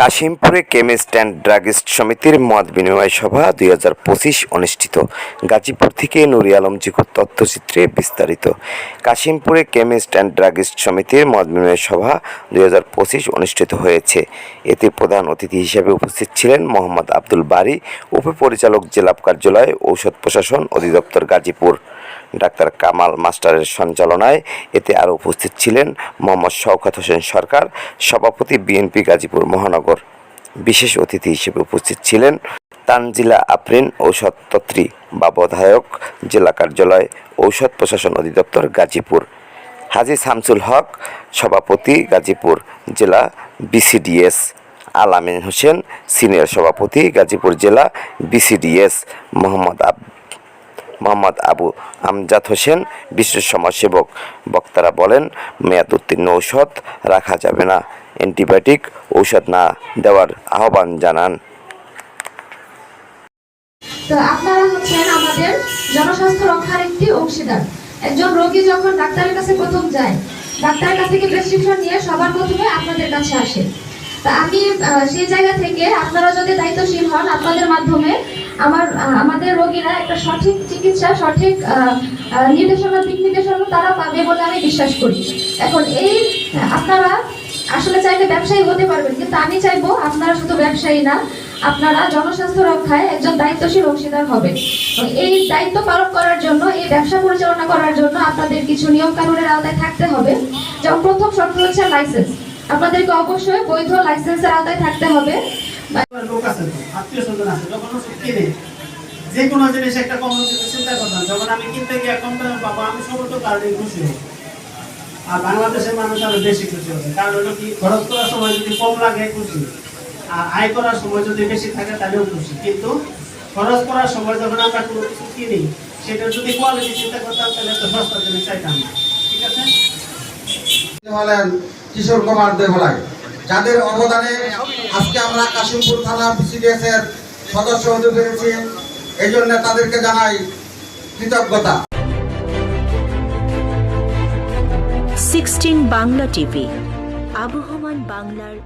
কাশিমপুরে chemist and druggist সমিতির মত বিনিময় সভা দুই হাজার পঁচিশ অনুষ্ঠিত। গাজীপুর থেকে নুরি আলম জিকুর তথ্যচিত্রে বিস্তারিত। কাশিমপুরে কেমিস্ট অ্যান্ড ড্রাগিস্ট সমিতির মত বিনিময় সভা দুই হাজার পঁচিশ অনুষ্ঠিত হয়েছে। এতে প্রধান অতিথি হিসেবে উপস্থিত ছিলেন মোহাম্মদ আব্দুল বারী, উপপরিচালক জেলা কার্যালয়, ঔষধ প্রশাসন অধিদপ্তর গাজীপুর। ডাক্তার কামাল মাস্টারের সঞ্চালনায় এতে আরও উপস্থিত ছিলেন মোহাম্মদ শওকত হোসেন সরকার, সভাপতি বিএনপি গাজীপুর মহানগর। বিশেষ অতিথি হিসেবে উপস্থিত ছিলেন তানজিলা আফরিন ঔষধতত্রী বাবধায়ক জেলা কার্যালয়, ঔষধ প্রশাসন অধিদপ্তর গাজীপুর। হাজি শামসুল হক, সভাপতি গাজীপুর জেলা, বিসিডিএস। আলামিন হোসেন, সিনিয়র সভাপতি গাজীপুর জেলা, বিসিডিএস। মোহাম্মদ আব মোহাম্মদ আবু আমজাদ হোসেন, বিশ্ব সমাজসেবক। বক্তারা বলেন মেয়াদ উত্তীর্ণ ঔষধ রাখা যাবে না, অ্যান্টিবায়োটিক ঔষধ না দেওয়ার আহ্বান জানান। আপনারা হচ্ছেন আমাদের জনস্বাস্থ্য রক্ষার একটি অংশীদার। একজন রোগী যখন ডাক্তারের কাছে প্রথম যায়, ডাক্তারের কাছ থেকে প্রেসক্রিপশন নিয়ে সবার প্রথমে আপনাদের কাছে আসে। আমি সেই জায়গা থেকে আপনারা যদি দায়িত্বশীল হন আপনাদের মাধ্যমে, আমার আমাদের রোগীরা একটা সঠিক চিকিৎসা, সঠিক নির্দেশনা দিক নির্দেশনা তারা পাবে বলে আমি বিশ্বাস করি। এখন এই, আপনারা আসলে চাইলে ব্যবসায়ী হতে পারবেন, কিন্তু আমি চাইব আপনারা শুধু ব্যবসায়ী না, আপনারা জনস্বাস্থ্য রক্ষায় একজন দায়িত্বশীল অংশীদার হবেন। এই দায়িত্ব পালন করার জন্য, এই ব্যবসা পরিচালনা করার জন্য আপনাদের কিছু নিয়ম কানুনের আওতায় থাকতে হবে। যেমন প্রথম শর্ত হচ্ছে লাইসেন্স আপনাদেরকে অবশ্যই বৈধ লাইসেন্সের আওতায় থাকতে হবে। আত্মীয় স্বজন আছে কিনে, যে কোনো জিনিস একটা কম যদি চিন্তা করতাম যখন আমি কিনতে গিয়ে কম দামে পাবো, আমি সমস্ত কারণে খুশি হই আর বাংলাদেশের মানুষ আরও বেশি খুশি হবে। কারণ হলো কি, খরচ করার সময় যদি কম লাগে, খুশি। আর আয় করার সময় যদি বেশি থাকে, তাহলেও খুশি। কিন্তু খরচ করার সময় যখন আমরা কোনো কিছু কিনি সেটা যদি কোয়ালিটি চিন্তা করতাম, তাহলে তো সস্তা জিনিস চাইতাম ঠিক আছে? হলেন কিশোর কুমার দেবলাই যাদের অবদানে আজকে আমরা কাশিমপুর থানা বিসিডিএস এর সদস্য হতে পেরেছি এই জন্য তাদেরকে জানাই কৃতজ্ঞতা। সিক্সটিন বাংলা টিভি, আবহমান বাংলার